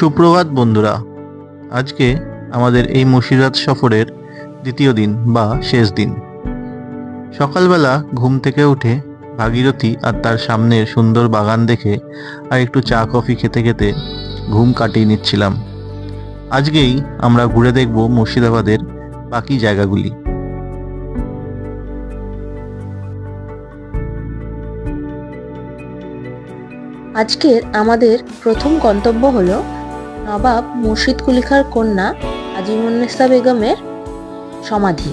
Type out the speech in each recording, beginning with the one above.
সুপ্রভাত, বন্ধুরা। আজকে আমাদের এই মুর্শিদাবাদ সফরের দ্বিতীয় দিন বা শেষ দিন। সকালবেলা ঘুম থেকে উঠে ভাগীরথী আর তার সামনের সুন্দর বাগান দেখে আর একটু চা, কফি খেতে খেতে ঘুম কাটিয়ে নিচ্ছিলাম। আজকেই আমরা ঘুরে দেখব মুর্শিদাবাদের বাকি জায়গাগুলি। আজকের আমাদের প্রথম গন্তব্য হলো নবাব মুর্শিদ কুলিখার কন্যা আজিমুন্নেসা বেগমের সমাধি।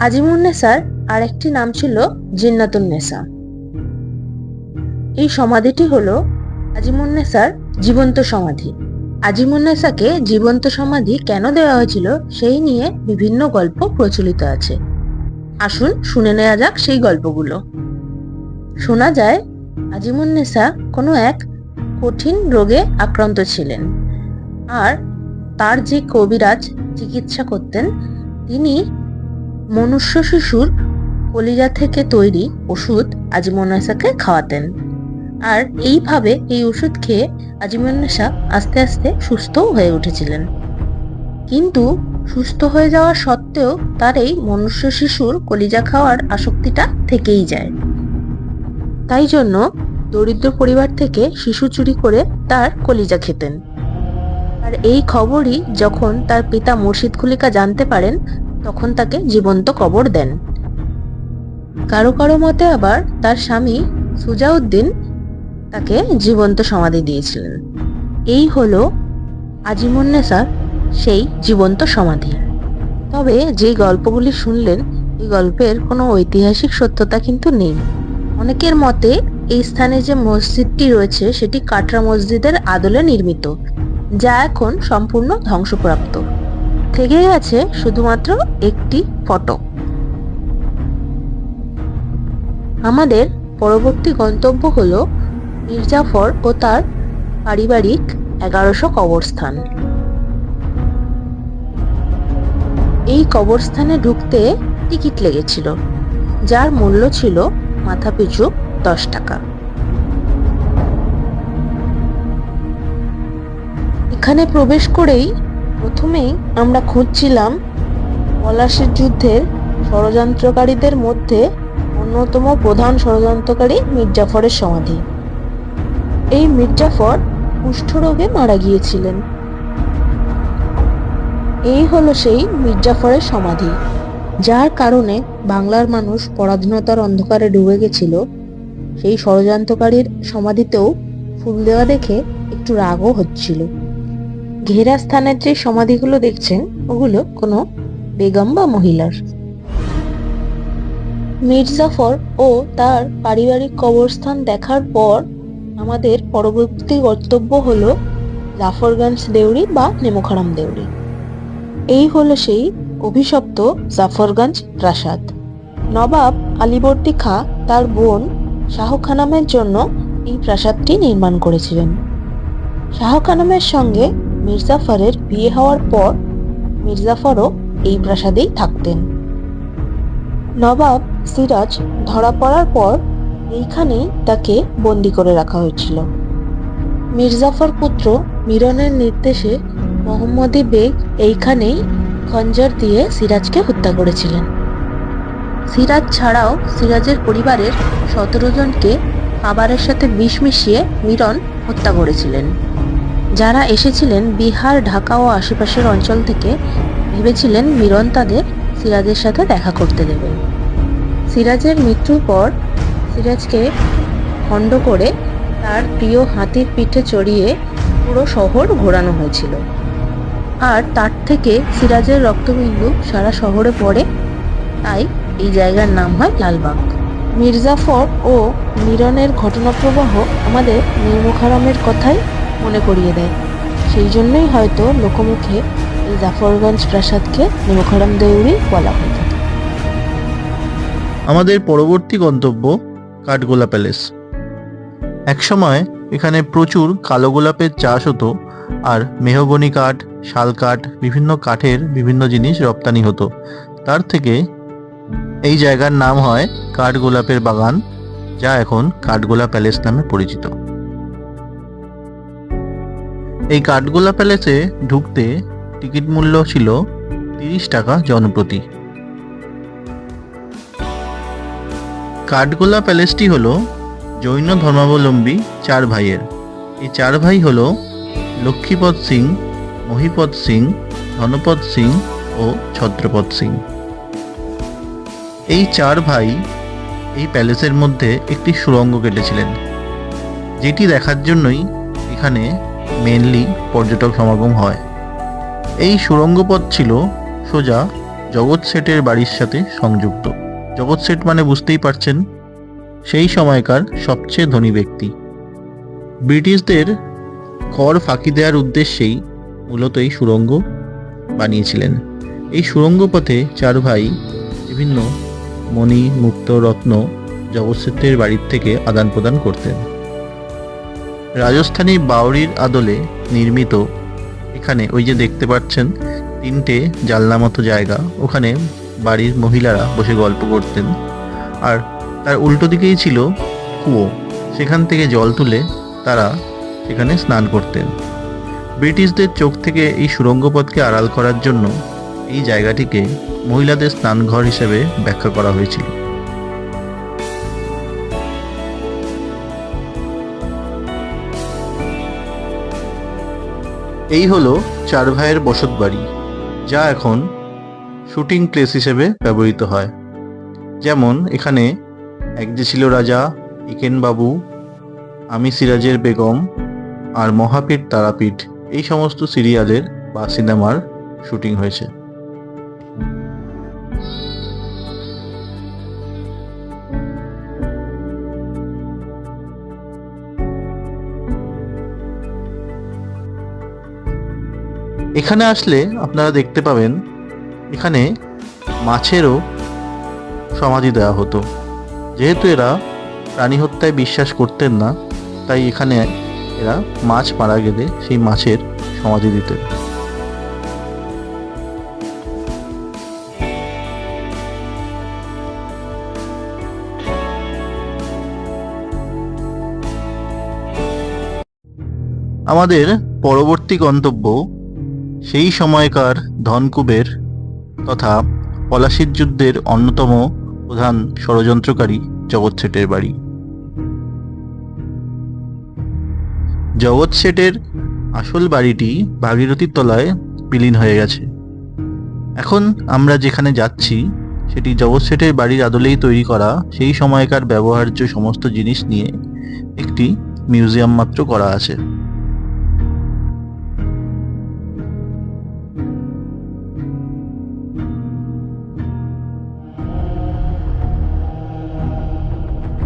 আজিমুন্নেসার আরেকটি নাম ছিল জিন্নাতুন্নেসা এই সমাধিটি হল আজিমুন্নেসার জীবন্ত সমাধি। আজিমুন্নেসাকে জীবন্ত সমাধি কেন দেওয়া হয়েছিল সেই নিয়ে বিভিন্ন গল্প প্রচলিত আছে। আসুন শুনে নেওয়া যাক সেই গল্পগুলো। শোনা যায় আজিমুন্নেসা কোনো এক কঠিন রোগে আক্রান্ত ছিলেন। আর তার যে কবিরাজ চিকিৎসা করতেন, তিনি মনুষ্য শিশুর কলিজা থেকে তৈরি ওষুধ আজিমুন্নেসাকে খাওয়াতেন। আর এইভাবে এই ওষুধ খেয়ে আজিমুন্নেসা আস্তে আস্তে সুস্থও হয়ে উঠেছিলেন। কিন্তু সুস্থ হয়ে যাওয়া সত্ত্বেও তার এই মনুষ্য শিশুর কলিজা খাওয়ার আসক্তিটা থেকেই যায়। তাই জন্য দরিদ্র পরিবার থেকে শিশু চুরি করে তার কলিজা খেতেন। আর এই খবরই যখন তার পিতা মুর্শিদ খুলিকা জানতে পারেন, তখন তাকে জীবন্ত কবর দেন। কারও কারও মতে আবার তার স্বামী সুজাউদ্দিন তাকে জীবন্ত সমাধি দিয়েছিলেন। এই হলো আজিমুন্নেসার সেই জীবন্ত সমাধি। তবে যে গল্পগুলি শুনলেন, এই গল্পের কোনো ঐতিহাসিক সত্যতা কিন্তু নেই। অনেকের মতে এই স্থানে যে মসজিদটি রয়েছে, সেটি কাটরা মসজিদের আদলে নির্মিত, যা এখন সম্পূর্ণ ধ্বংসপ্রাপ্ত। থেকে গেছে শুধুমাত্র একটি ফটো আমাদের পরবর্তী গন্তব্য হল মির্জাফর ও তার পারিবারিক এগারোশো কবরস্থান। এই কবরস্থানে ঢুকতে টিকিট লেগেছিল, যার মূল্য ছিল মাথাপিছু দশ টাকা। এখানে প্রবেশ করেই প্রথমেই আমরা খুঁজছিলাম পলাশির যুদ্ধের ষড়যন্ত্রকারীদের মধ্যে অন্যতম প্রধান ষড়যন্ত্রকারী মির্জাফরের সমাধি। এই মির্জাফর কুষ্ঠরোগে মারা গিয়েছিলেন। এই হলো সেই মির্জাফরের সমাধি, যার কারণে বাংলার মানুষ পরাধীনতার অন্ধকারে ডুবে গেছিল সেই ষড়যন্ত্রকারীর সমাধিতেও ফুল দেওয়া দেখে একটু রাগও হচ্ছিল। ঘেরা স্থানের যে সমাধিগুলো দেখছেন, ওগুলো কোনো বেগম বা মহিলার। মির্জাফর ও তার পারিবারিক কবরস্থান দেখার পর আমাদের পরবর্তী কর্তব্য হলো জাফরগঞ্জ দেউরি বা নেমোখারাম দেউরি। এই হলো সেই অভিশপ্ত জাফরগঞ্জ প্রাসাদ। নবাব আলীবর্দী খাঁ, তার বোন শাহ খানামের জন্য এই প্রাসাদটি নির্মাণ করেছিলেন। শাহ খানামের সঙ্গে মির্জাফরের বিয়ে হওয়ার পর মির্জাফরও এই প্রাসাদেই থাকতেন। নবাব সিরাজ ধরা পড়ার পর এইখানেই তাকে বন্দি করে রাখা হয়েছিল। মির্জাফর পুত্র মিরনের নির্দেশে মোহাম্মদী বেগ এইখানেই খঞ্জর দিয়ে সিরাজকে হত্যা করেছিলেন। সিরাজ ছাড়াও সিরাজের পরিবারের সতেরো জনকে খাবারের সাথে বিষ মিশিয়ে মিরন হত্যা করেছিলেন। যারা এসেছিলেন বিহার, ঢাকা ও আশেপাশের অঞ্চল থেকে, ভেবেছিলেন মিরন তাদের সিরাজের সাথে দেখা করতে দেবেন সিরাজের মৃত্যুর পর সিরাজকে খণ্ড করে তার প্রিয় হাতির পিঠে চড়িয়ে পুরো শহর ঘোরানো হয়েছিল। আর তার থেকে সিরাজের রক্তবিন্দু সারা শহরে পড়ে, তাই এই জায়গার নাম হয় লালবাগ। মির্জাফর ও মিরনের ঘটনাপ্রবাহ আমাদের নির্মুখারামের কথাই মনে করিয়ে দেয়। সেই জন্যই হয়তো লোকমুখে এই জাফরগঞ্জ প্রাসাদকে নিমুখারাম দেউরি বলা হয়ে থাকে। আমাদের পরবর্তী গন্তব্য কাঠগোলা প্যালেস। একসময় এখানে প্রচুর কালো গোলাপের চাষ হতো আর মেহগনি কাঠ, শাল কাঠ, বিভিন্ন কাঠের বিভিন্ন জিনিস রপ্তানি হতো। তার থেকে এই জায়গার নাম হয় কাঠগোলাপের বাগান, যা এখন কাঠগোলা প্যালেস নামে পরিচিত। এই কাঠগোলা প্যালেসে ঢুকতে টিকিট মূল্য ছিল তিরিশ টাকা জনপ্রতি। কাঠগোলা প্যালেসটি হল জৈন ধর্মাবলম্বী চার ভাইয়ের। এই চার ভাই হলো লক্ষ্মীপদ সিং, মহিপদ সিং, ধনপদ সিং ও ছত্রপদ সিং। এই চার ভাই এই প্যালেসের মধ্যে একটি সুড়ঙ্গ কেটেছিলেন, যেটি দেখার জন্যই এখানে মেনলি পর্যটক সমাগম হয়। এই সুড়ঙ্গ পথ ছিল সোজা জগৎ শেঠের বাড়ির সাথে সংযুক্ত। জগৎ শেঠ মানে বুঝতেই পারছেন, সেই সময়কার সবচেয়ে ধনী ব্যক্তি। ব্রিটিশদের কর ফাঁকি দেওয়ার উদ্দেশ্যেই মূলত এই সুড়ঙ্গ বানিয়েছিলেন। এই সুড়ঙ্গ পথে চার ভাই বিভিন্ন মণি মুক্ত রত্ন জগৎ বাড়ির থেকে আদান প্রদান করতেন। রাজস্থানী বাউরির আদলে নির্মিত এখানে ওই যে দেখতে পাচ্ছেন তিনটে জানলা মতো জায়গা, ওখানে বাড়ির মহিলারা বসে গল্প করতেন। আর তার উল্টো দিকেই ছিল কুয়ো, সেখান থেকে জল তুলে তারা সেখানে স্নান করতেন। ব্রিটিশদের চোখ থেকে এই সুড়ঙ্গ পথকে আড়াল করার জন্য এই জায়গাটিকে মহিলাদের স্নানঘর হিসেবে ব্যাখ্যা করা হয়েছিল। এই হলো চার ভাইয়ের বসত বাড়ি, যা এখন শুটিং প্লেস হিসেবে ব্যবহৃত হয়। যেমন এখানে এক যে ছিল রাজা ইকেন বাবু, আমি সিরাজের বেগম আর মহাপীঠ তারাপীঠ, এই সমস্ত সিরিয়ালের বা সিনেমার শুটিং হয়েছে। এখানে আসলে আপনারা দেখতে পাবেন, এখানে মাছেরও সমাধি দেওয়া হতো। যেহেতু এরা প্রাণী হত্যায় বিশ্বাস করতেন না, তাই এখানে এরা মাছ মারা গেলে সেই মাছের সমাধি দিতেন। আমাদের পরবর্তী গন্তব্য সেই সময়কার ধনকুবের তথা পলাশির যুদ্ধের অন্যতম প্রধান ষড়যন্ত্রকারী জগৎ শেঠের বাড়ি। জগৎ শেঠের আসল বাড়িটি ভাগীরথীর তলায় বিলীন হয়ে গেছে। এখন আমরা যেখানে যাচ্ছি, সেটি জগৎ শেঠের বাড়ির আদলেই তৈরি করা সেই সময়কার ব্যবহার্য সমস্ত জিনিস নিয়ে একটি মিউজিয়াম মাত্র করা আছে।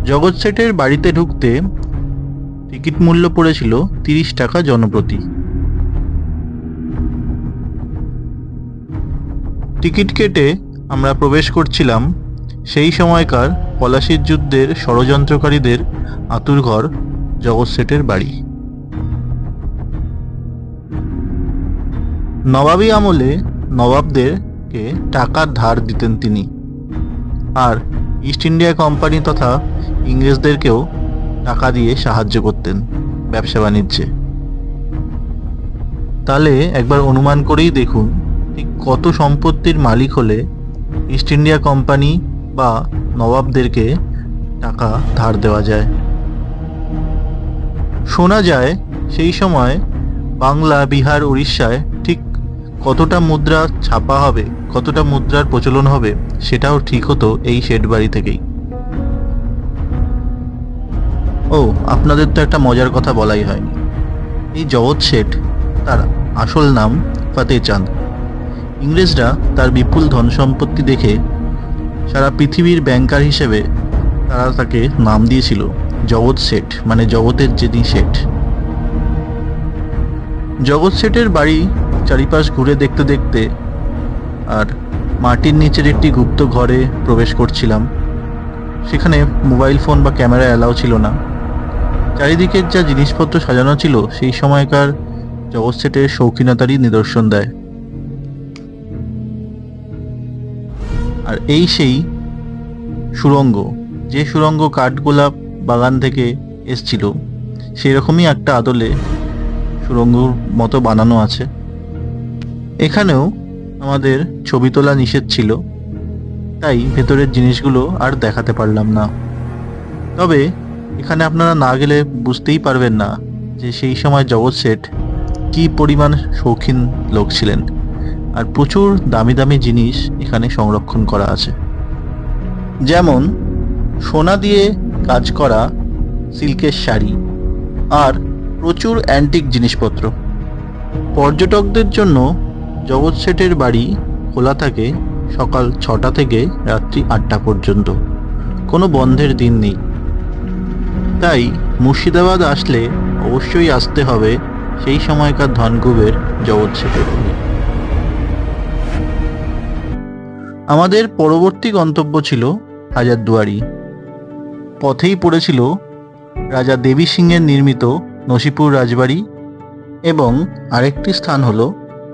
জগৎ শেঠের বাড়িতে ঢুকতে টিকিট মূল্য পড়েছিল তিরিশ টাকা জনপ্রতি। টিকিট কেটে আমরা প্রবেশ করছিলাম সেই সময়কার পলাশির যুদ্ধের ষড়যন্ত্রকারীদের আতুরঘর জগৎ শেঠের বাড়ি। নবাবী আমলে নবাবদেরকে টাকার ধার দিতেন তিনি। আর ইস্ট ইন্ডিয়া কোম্পানি তথা ইংরেজদেরকেও টাকা দিয়ে সাহায্য করতেন ব্যবসা বাণিজ্যে। তাহলে একবার অনুমান করেই দেখুন ঠিক কত সম্পত্তির মালিক হলে ইস্ট ইন্ডিয়া কোম্পানি বা নবাবদেরকে টাকা ধার দেওয়া যায়। শোনা যায় সেই সময় বাংলা, বিহার, উড়িষ্যায় ঠিক কতটা মুদ্রা ছাপা হবে, কতটা মুদ্রার প্রচলন হবে, সেটাও ঠিক হতো এই শেড বাড়ি থেকেই। ও, আপনাদের তো একটা মজার কথা বলাই হয়নি এই জগৎ শেঠ, তার আসল নাম ফতে চাঁদ। ইংরেজরা তার বিপুল ধন সম্পত্তি দেখে সারা পৃথিবীর ব্যাংকার হিসেবে তারা তাকে নাম দিয়েছিল জগৎ শেঠ মানে জগতের যিনি শেঠ। জগৎ শেঠের বাড়ি চারিপাশ ঘুরে দেখতে দেখতে আর মাটির নিচের একটি গুপ্ত ঘরে প্রবেশ করছিলাম। সেখানে মোবাইল ফোন বা ক্যামেরা অ্যালাউ ছিল না। চারিদিকের যা জিনিসপত্র সাজানো ছিল, সেই সময়কার জগৎ সেটের শৌখিনতারই নিদর্শন দেয়। আর এই সেই সুরঙ্গ, যে সুরঙ্গ কাঠগোলাপ বাগান থেকে এসছিল সেই রকমই একটা আদলে সুরঙ্গর মতো বানানো আছে। এখানেও আমাদের ছবি তোলা নিষেধ ছিল, তাই ভেতরের জিনিসগুলো আর দেখাতে পারলাম না। তবে এখানে আপনারা না গেলে বুঝতেই পারবেন না যে সেই সময় জগৎ শেঠ কি পরিমাণ শৌখিন লোক ছিলেন আর প্রচুর দামি দামি জিনিস এখানে সংরক্ষণ করা আছে। যেমন সোনা দিয়ে কাজ করা সিল্কের শাড়ি আর প্রচুর অ্যান্টিক জিনিসপত্র। পর্যটকদের জন্য জগৎ শেঠের বাড়ি খোলা থাকে সকাল ছটা থেকে রাত্রি আটটা পর্যন্ত। কোনো বন্ধের দিন নেই। তাই মুর্শিদাবাদ আসলে অবশ্যই আসতে হবে সেই সময়কার ধনকুবের জগৎ শেঠের আমাদের পরবর্তী গন্তব্য ছিল হাজারদুয়ারি। পথেই পড়েছিল রাজা দেবী সিংহের নির্মিত নসিপুর রাজবাড়ি এবং আরেকটি স্থান হল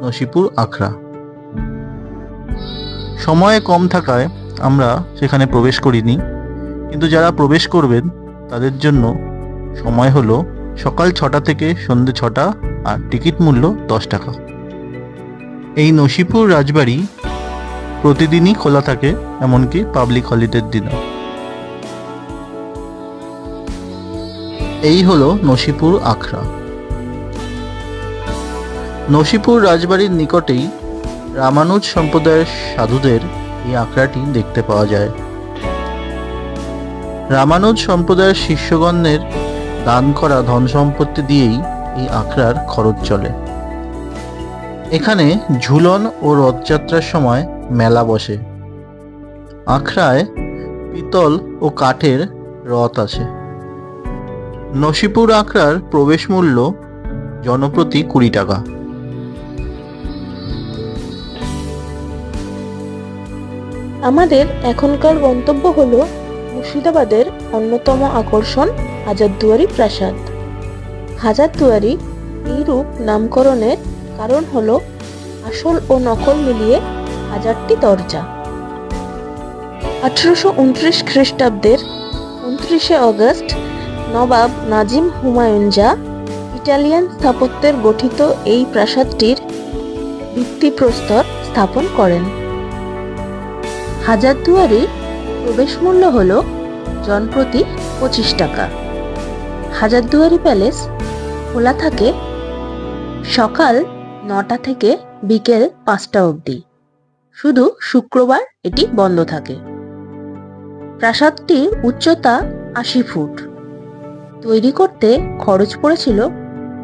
নসিপুর আখড়া। সময় কম থাকায় আমরা সেখানে প্রবেশ করিনি, কিন্তু যারা প্রবেশ করবেন তাদের জন্য সময় হলো সকাল ছটা থেকে সন্ধে ছটা আর টিকিট মূল্য দশ টাকা। এই নসিপুর রাজবাড়ি প্রতিদিনই খোলা থাকে, এমনকি পাবলিক হলিডের দিনও। এই হলো নসিপুর আখড়া। নসিপুর রাজবাড়ির নিকটেই রামানুজ সম্প্রদায়ের সাধুদের এই আখড়াটি দেখতে পাওয়া যায়। রামানুজ সম্প্রদায়ের শিষ্যগণের দান করা ধন সম্পত্তি দিয়েই এই আখড়ার খরচ চলে। এখানে ঝুলন ও রথযাত্রার সময় মেলা বসে। আখড়ায় পিতল ও কাঠের রথ আছে। নসিপুর আখড়ার প্রবেশ মূল্য জনপ্রতি কুড়ি টাকা। আমাদের এখনকার গন্তব্য হলো মুর্শিদাবাদের অন্যতম আকর্ষণ হাজারদুয়ারি প্রাসাদ। হাজারদুয়ারি এইরূপ নামকরণের কারণ হল আসল ও নকল মিলিয়ে হাজারটি দরজা। আঠারোশো উনত্রিশ খ্রিস্টাব্দের উনত্রিশে অগস্ট নবাব নাজিম হুমায়ুন জা ইটালিয়ান স্থাপত্যের গঠিত এই প্রাসাদটির ভিত্তিপ্রস্তর স্থাপন করেন। হাজারদুয়ারির প্রবেশ মূল্য হল জনপ্রতি পঁচিশ টাকা। হাজারদুয়ারি প্যালেস খোলা থাকে সকাল নটা থেকে বিকেল পাঁচটা অবধি। শুধু শুক্রবার এটি বন্ধ থাকে। প্রাসাদটির উচ্চতা আশি ফুট। তৈরি করতে খরচ পড়েছিল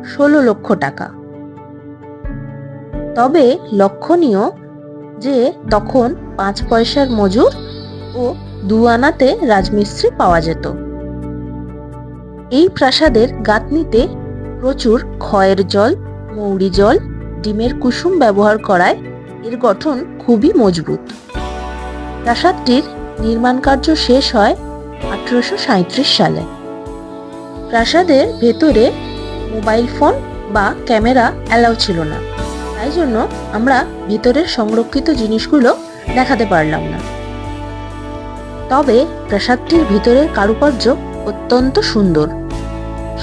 ষোলো লক্ষ টাকা। তবে লক্ষণীয় যে তখন পাঁচ পয়সার মজুর ও দু আনাতে রাজমিস্ত্রি পাওয়া যেত। এই প্রাসাদের গাঁথনিতে প্রচুর ক্ষয়ের জল, মৌরি জল, ডিমের কুসুম ব্যবহার করায় এর গঠন খুবই মজবুত। প্রাসাদটির নির্মাণ কার্য শেষ হয় আঠারোশো সালে। প্রাসাদের ভেতরে মোবাইল ফোন বা ক্যামেরা অ্যালাউ ছিল না। তাই জন্য আমরা ভেতরের সংরক্ষিত জিনিসগুলো দেখাতে পারলাম না। তবে প্রাসাদটির ভিতরের কারুকার্য অত্যন্ত সুন্দর।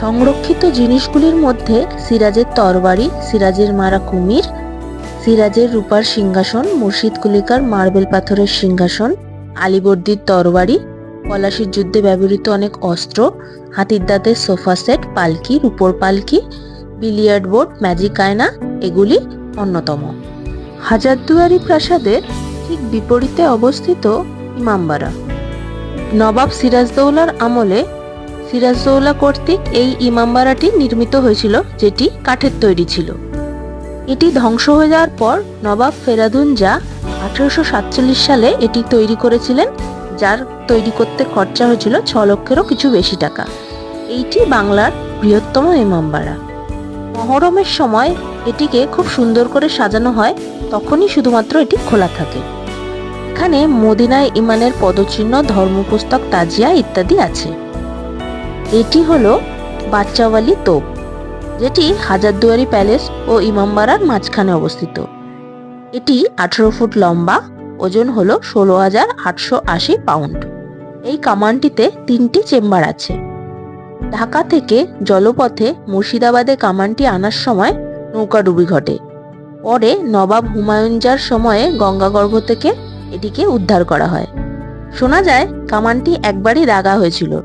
সংরক্ষিত জিনিসগুলির মধ্যে সিরাজের তরবারি, সিরাজের মারা কুমির, সিরাজের রূপার সিংহাসন, মুর্শিদ কুলিকার মার্বেল পাথরের সিংহাসন, আলিবর্দির তরবারি, পলাশির যুদ্ধে ব্যবহৃত অনেক অস্ত্র, হাতির দাঁতের সোফা সেট, পালকি, রূপোর পালকি, বিলিয়ার্ড বোর্ড ম্যাজিক আয়না, এগুলি অন্যতম। হাজারদুয়ারি প্রাসাদের ঠিক বিপরীতে অবস্থিত ইমামবাড়া। নবাব সিরাজদৌলার আমলে সিরাজদৌলা কর্তৃক এই ইমামবাড়াটি নির্মিত হয়েছিল, যেটি কাঠের তৈরি ছিল। এটি ধ্বংস হয়ে যাওয়ার পর নবাব ফেরাদুন জা আঠারোশো সালে এটি তৈরি করেছিলেন, যার তৈরি করতে খরচা হয়েছিল ছ লক্ষেরও কিছু বেশি টাকা। এইটি বাংলার বৃহত্তম ইমামবাড়া। মহরমের সময় এটিকে খুব সুন্দর করে সাজানো হয়, তখনই শুধুমাত্র এটি খোলা থাকে। এখানে মদিনায় ইমানের পদচিহ্ন, ধর্মপুস্তক, তাজিয়া ইত্যাদি আছে। এটি হলো বাচ্চাওয়ালি তোপ, যেটি হাজারদুয়ারি প্যালেস ও ইমামবাড়ার মাঝখানে অবস্থিত। এটি আঠারো ফুট লম্বা, ওজন হল ষোলো হাজার আটশো আশি পাউন্ড। এই কামানটিতে তিনটি চেম্বার আছে। ঢাকা থেকে জলপথে মুর্শিদাবাদে কামানটি আনার সময় নৌকাডুবি ঘটে। পরে নবাব হুমায়ুনজার সময়ে গঙ্গাগর্ভ থেকে এটিকে উদ্ধার করা হয়। শোনা যায়, কামানটি একবারই দাগা হয়েছিল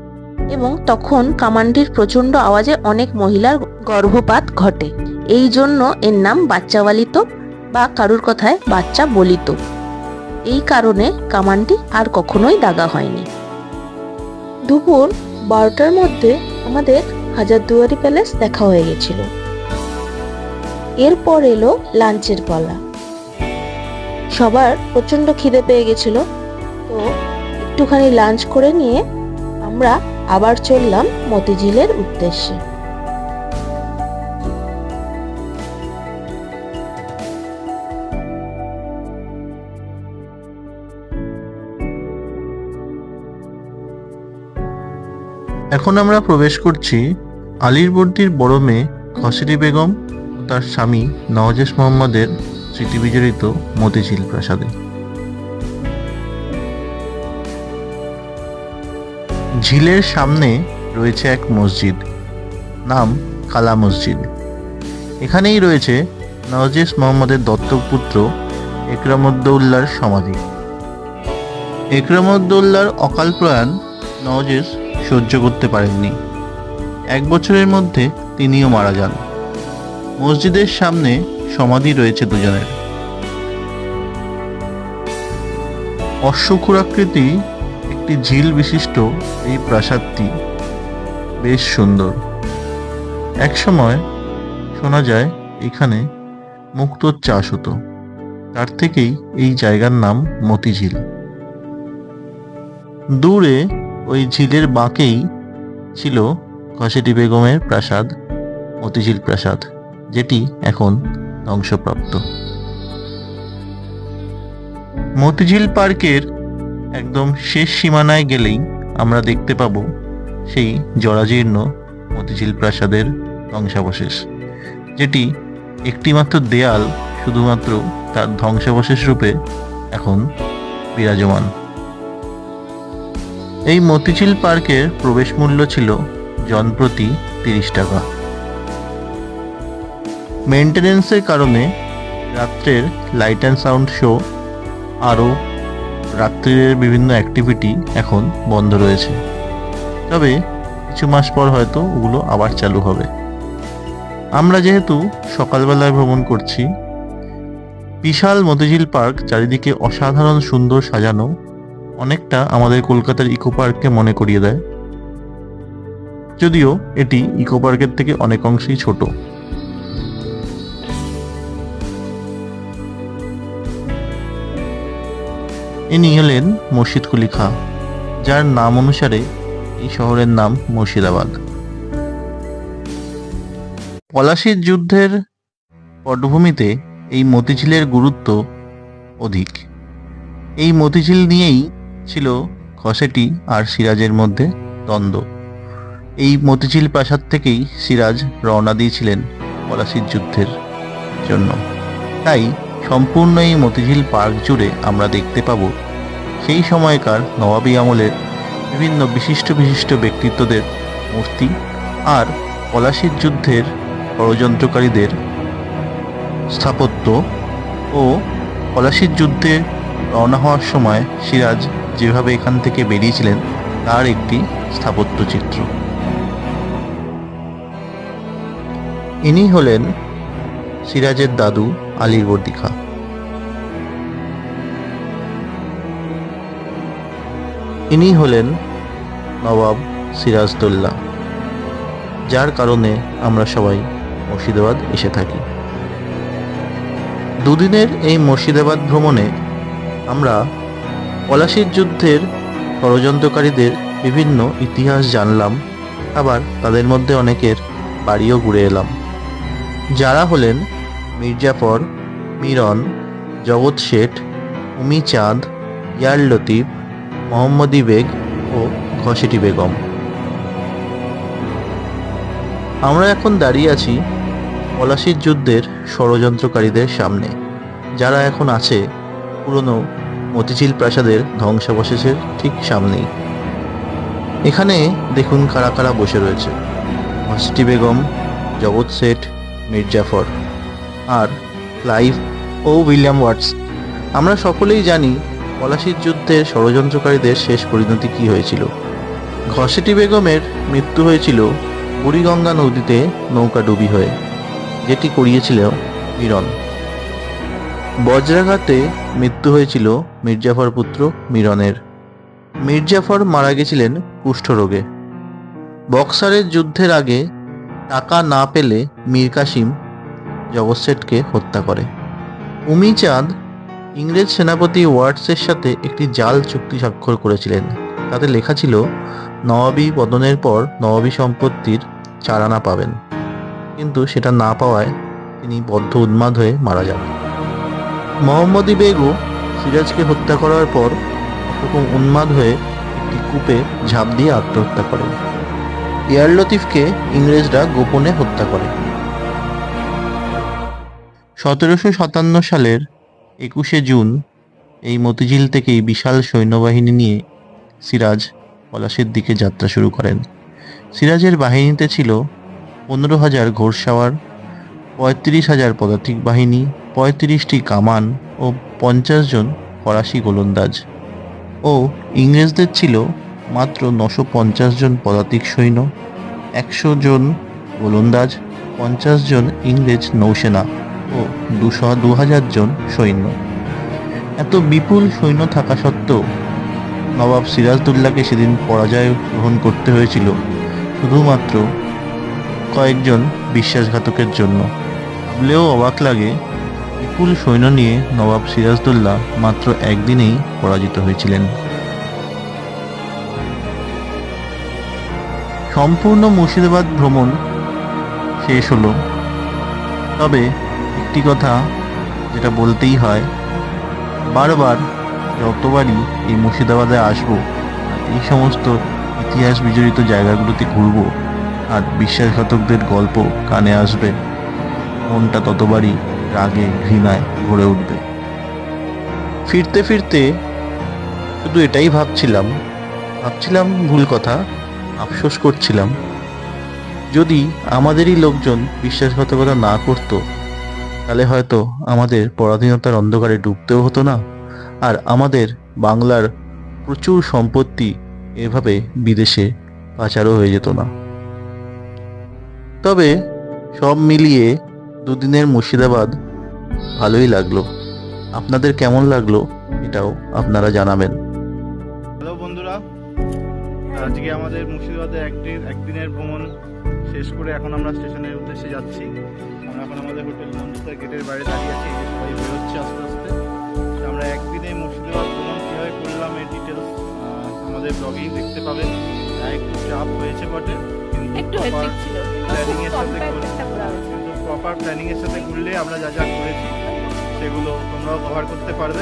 এবং তখন কামানটির প্রচণ্ড আওয়াজে অনেক মহিলার গর্ভপাত ঘটে। এই জন্য এর নাম বাচ্চাওয়ালি তোপ বা কারুর কথায় বাচ্চা বলিত। এই কারণে কামানটি আর কখনোই দাগা হয়নি। দুপুর বারোটার মধ্যে আমাদের হাজারদুয়ারি প্যালেস দেখা হয়ে গেছিল। এরপর এলো লাঞ্চের পালা। সবার প্রচণ্ড খিদে পেয়ে গেছিল। তো একটুখানি লাঞ্চ করে নিয়ে আমরা আবার চললাম মতিঝিলের উদ্দেশ্যে। এখন আমরা প্রবেশ করছি আলীরবর্দীর বড় মেয়ে, খসরি বেগম ও তার স্বামী নওয়াজেশ মোহাম্মদের স্মৃতিবিজড়িত মতিঝিল প্রাসাদে। ঝিলের সামনে রয়েছে এক মসজিদ, নাম কালা মসজিদ। এখানেই রয়েছে নওয়াজেশ মোহাম্মদের দত্তক পুত্র একরামুদ্দৌল্লার সমাধি। একরামুদ্দৌল্লার অকাল প্রয়াণ নওয়াজেশ সহ্য করতে পারেননি। এক বছরের মধ্যে তিনিও মারা যান। মসজিদের সামনে সমাধি রয়েছে দুজনের। অশ্বক্ষুরাকৃতি একটি ঝিল বিশিষ্ট এই প্রাসাদটি। বেশ সুন্দর। একসময় শোনা যায়, এখানে মুক্তোর চাষ হতো। তার থেকেই এই জায়গার নাম মতিঝিল। দূরে ওই ঝিলের বাঁকেই ছিল ঘসেটি বেগমের প্রাসাদ, মতিঝিল প্রাসাদ, যেটি এখন ধ্বংসপ্রাপ্ত। মতিঝিল পার্কের একদম শেষ সীমানায় গেলেই আমরা দেখতে পাব সেই জরাজীর্ণ মতিঝিল প্রাসাদের ধ্বংসাবশেষ, যেটি একটিমাত্র দেয়াল শুধুমাত্র তার ধ্বংসাবশেষ রূপে এখন বিরাজমান। এই মতিঝিল পার্কের প্রবেশ মূল্য ছিল জনপ্রতি তিরিশ টাকা। মেনটেনেন্সের কারণে রাত্রের লাইট অ্যান্ড সাউন্ড শো আরও রাত্রির বিভিন্ন অ্যাক্টিভিটি এখন বন্ধ রয়েছে। তবে কিছু মাস পর হয়তো ওগুলো আবার চালু হবে। আমরা যেহেতু সকালবেলায় ভ্রমণ করছি, বিশাল মতিঝিল পার্ক চারিদিকে অসাধারণ সুন্দর সাজানো অনেকটা আমাদের কলকাতার ইকো পার্ককে মনে করিয়ে দেয়। যদিও এটি ইকো পার্কের থেকে অনেক অংশেই ছোট। ইনি হলেন মুর্শিদ কুলি খাঁ যার নাম অনুসারে এই শহরের নাম মুর্শিদাবাদ। পলাশির যুদ্ধের পটভূমিতে এই মতিঝিলের গুরুত্ব অধিক। এই মতিঝিল নিয়েই ছিল খসেটি আর সিরাজের মধ্যে দ্বন্দ্ব। এই মতিঝিল প্রাসাদ থেকেই সিরাজ রওনা দিয়েছিলেন পলাশির যুদ্ধের জন্য। তাই সম্পূর্ণ এই মতিঝিল পার্ক জুড়ে আমরা দেখতে পাবো সেই সময়কার নবাবী আমলের বিভিন্ন বিশিষ্ট বিশিষ্ট ব্যক্তিত্বদের মূর্তি আর পলাশির যুদ্ধের ষড়যন্ত্রকারীদের স্থাপত্য ও পলাশির যুদ্ধে রওনা হওয়ার সময় সিরাজ যেভাবে এখান থেকে বেরিয়েছিলেন, তার একটি স্থাপত্য চিত্র। ইনি হলেন সিরাজের দাদু বর্দি খাঁ ইনি হলেন নবাব সিরাজদৌল্লা, যার কারণে আমরা সবাই মুর্শিদাবাদ এসে থাকি। দুদিনের এই মুর্শিদাবাদ ভ্রমণে আমরা পলাশির যুদ্ধের ষড়যন্ত্রকারীদের বিভিন্ন ইতিহাস জানলাম, আবার তাদের মধ্যে অনেকের বাড়িও ঘুরে এলাম। যারা হলেন মির্জাফর, মিরন, জগৎ শেঠ উমি চাঁদ ইয়ার লতিফ, মোহাম্মদী বেগ ও ঘসেটি বেগম। আমরা এখন দাঁড়িয়ে আছি পলাশির যুদ্ধের ষড়যন্ত্রকারীদের সামনে, যারা এখন আছে পুরনো মতিঝিল প্রাসাদের ধ্বংসাবশেষের ঠিক সামনেই। এখানে দেখুন কারা কারা বসে রয়েছে। ঘসেটি বেগম, জগৎ শেঠ, মির্জাফর। আর ক্লাইভ ও উইলিয়াম ওয়াটস। আমরা সকলেই জানি পলাশির যুদ্ধের ষড়যন্ত্রকারীদের শেষ পরিণতি কি হয়েছিল। ঘসেটি বেগমের মৃত্যু হয়েছিল বুড়িগঙ্গা নদীতে নৌকা ডুবি হয়ে, যেটি করিয়েছিল মিরন। বজ্রাঘাতে মৃত্যু হয়েছিল মির্জাফর পুত্র মিরনের। মির্জাফর মারা গেছিলেন কুষ্ঠরোগে। বক্সারের যুদ্ধের আগে টাকা না পেলে মীর কাসিম জগৎসেটকে হত্যা করে। উমি চাঁদ ইংরেজ সেনাপতি ওয়ার্ডসের সাথে একটি জাল চুক্তি স্বাক্ষর করেছিলেন। তাতে লেখা ছিল নবাবী পতনের পর নবাবী সম্পত্তির চারানা পাবেন। কিন্তু সেটা না পাওয়ায় তিনি বদ্ধ উন্মাদ হয়ে মারা যান। মোহাম্মদী বেগও সিরাজকে হত্যা করার পর এরকম উন্মাদ হয়ে একটি কূপে ঝাঁপ দিয়ে আত্মহত্যা করেন। এয়ার লতিফকে ইংরেজরা গোপনে হত্যা করে। সতেরোশো সাতান্ন সালের একুশে জুন এই মতিঝিল থেকেই বিশাল সৈন্যবাহিনী নিয়ে সিরাজ পলাশির দিকে যাত্রা শুরু করেন। সিরাজের বাহিনীতে ছিল পনেরো হাজার ঘোড়সাওয়ার, পঁয়ত্রিশ হাজার পদাতিক বাহিনী, পঁয়ত্রিশটি কামান ও পঞ্চাশ জন ফরাসি গোলন্দাজ ও ইংরেজদের ছিল মাত্র নশো পঞ্চাশ জন পদাতিক সৈন্য, একশো জন গোলন্দাজ, পঞ্চাশ জন ইংরেজ নৌসেনা। ও দুশো দু হাজার জন সৈন্য। এত বিপুল সৈন্য থাকা সত্ত্বেও নবাব সিরাজদুল্লাহকে সেদিন পরাজয় গ্রহণ করতে হয়েছিল শুধুমাত্র কয়েকজন বিশ্বাসঘাতকের জন্য। ভাবলেও অবাক লাগে, বিপুল সৈন্য নিয়ে নবাব সিরাজদুল্লাহ মাত্র একদিনেই পরাজিত হয়েছিলেন। সম্পূর্ণ মুর্শিদাবাদ ভ্রমণ শেষ হলো। তবে একটি কথা যেটা বলতেই হয়, বারবার যতবারই এই মুর্শিদাবাদে আসব, এই সমস্ত ইতিহাস বিজড়িত জায়গাগুলোতে ঘুরবো আর বিশ্বাসঘাতকদের গল্প কানে আসবে, মনটা ততবারই রাগে, ঘৃণায় ভরে উঠবে। ফিরতে ফিরতে শুধু এটাই ভাবছিলাম ভাবছিলাম ভুল কথা, আফসোস করছিলাম। যদি আমাদেরই লোকজন বিশ্বাসঘাতকতা না করতো তাহলে হয়তো আমাদের পরাধীনতার অন্ধকারে ডুবতেও হতো না? আর আমাদের বাংলার প্রচুর সম্পত্তি এভাবে বিদেশে পাচারও হয়ে যেত না। তবে সব মিলিয়ে দুদিনের মুর্শিদাবাদ ভালোই লাগল। আপনাদের কেমন লাগল এটাও আপনারা জানাবেন। হ্যালো বন্ধুরা, আজকে আমাদের মুর্শিদাবাদে একদিন, একদিনের ভ্রমণ শেষ করে এখন আমরা স্টেশনের উদ্দেশ্যে যাচ্ছি। আমরা এখন আমাদের হোটেল বন্ধুদের গেটের বাইরে দাঁড়িয়ে আছি এই সবাই বেরোচ্ছে আস্তে আস্তে। আমরা একদিনে মুর্শিদাবাদ ভ্রমণ কীভাবে করলাম এর ডিটেলস আমাদের ব্লগেই দেখতে পাবেন। একটু চাপ হয়েছে বটে কিন্তু এর সাথে। কিন্তু প্রপার প্ল্যানিংয়ের সাথে ঘুরলে আমরা যা যা করেছি সেগুলো তোমরাও কভার করতে পারবে।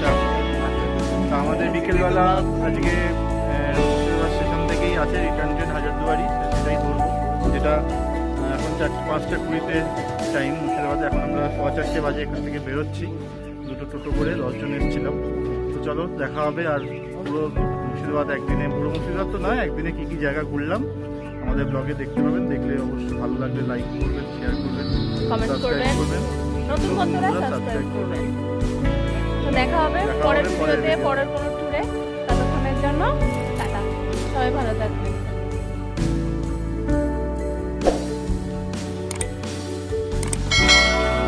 তা- আমাদের বিকেলবেলা আজকে মুর্শিদাবাদ স্টেশন থেকেই আছে রিটার্ন ট্রেন হাজারদুয়ারি সেটাই ধরবো। যেটা এখন চারটে পাঁচটা কুড়িতে টাইম মুর্শিদাবাদে এখন আমরা সোয়া চারটে বাজে এখান থেকে বেরোচ্ছি। দুটো টোটো করে দশজন এসেছিলাম। তো চলো দেখা হবে আর পুরো মুর্শিদাবাদ একদিনে। পুরো মুর্শিদাবাদ তো নয় একদিনে কী কী জায়গা ঘুরলাম আমাদের ব্লগে দেখতে পাবেন। দেখলে অবশ্যই ভালো লাগলে লাইক করবেন শেয়ার করবেন সাবস্ক্রাইব করবেন। করবেন। নতুন বন্ধুরা বন্ধুরা সাবস্ক্রাইব করবেন। তো দেখা হবে পরের হবে পরের ভিডিওতে পরের কোনো ট্যুরে ততক্ষণের জন্য টাটা। সবাই ভালো থাকবেন।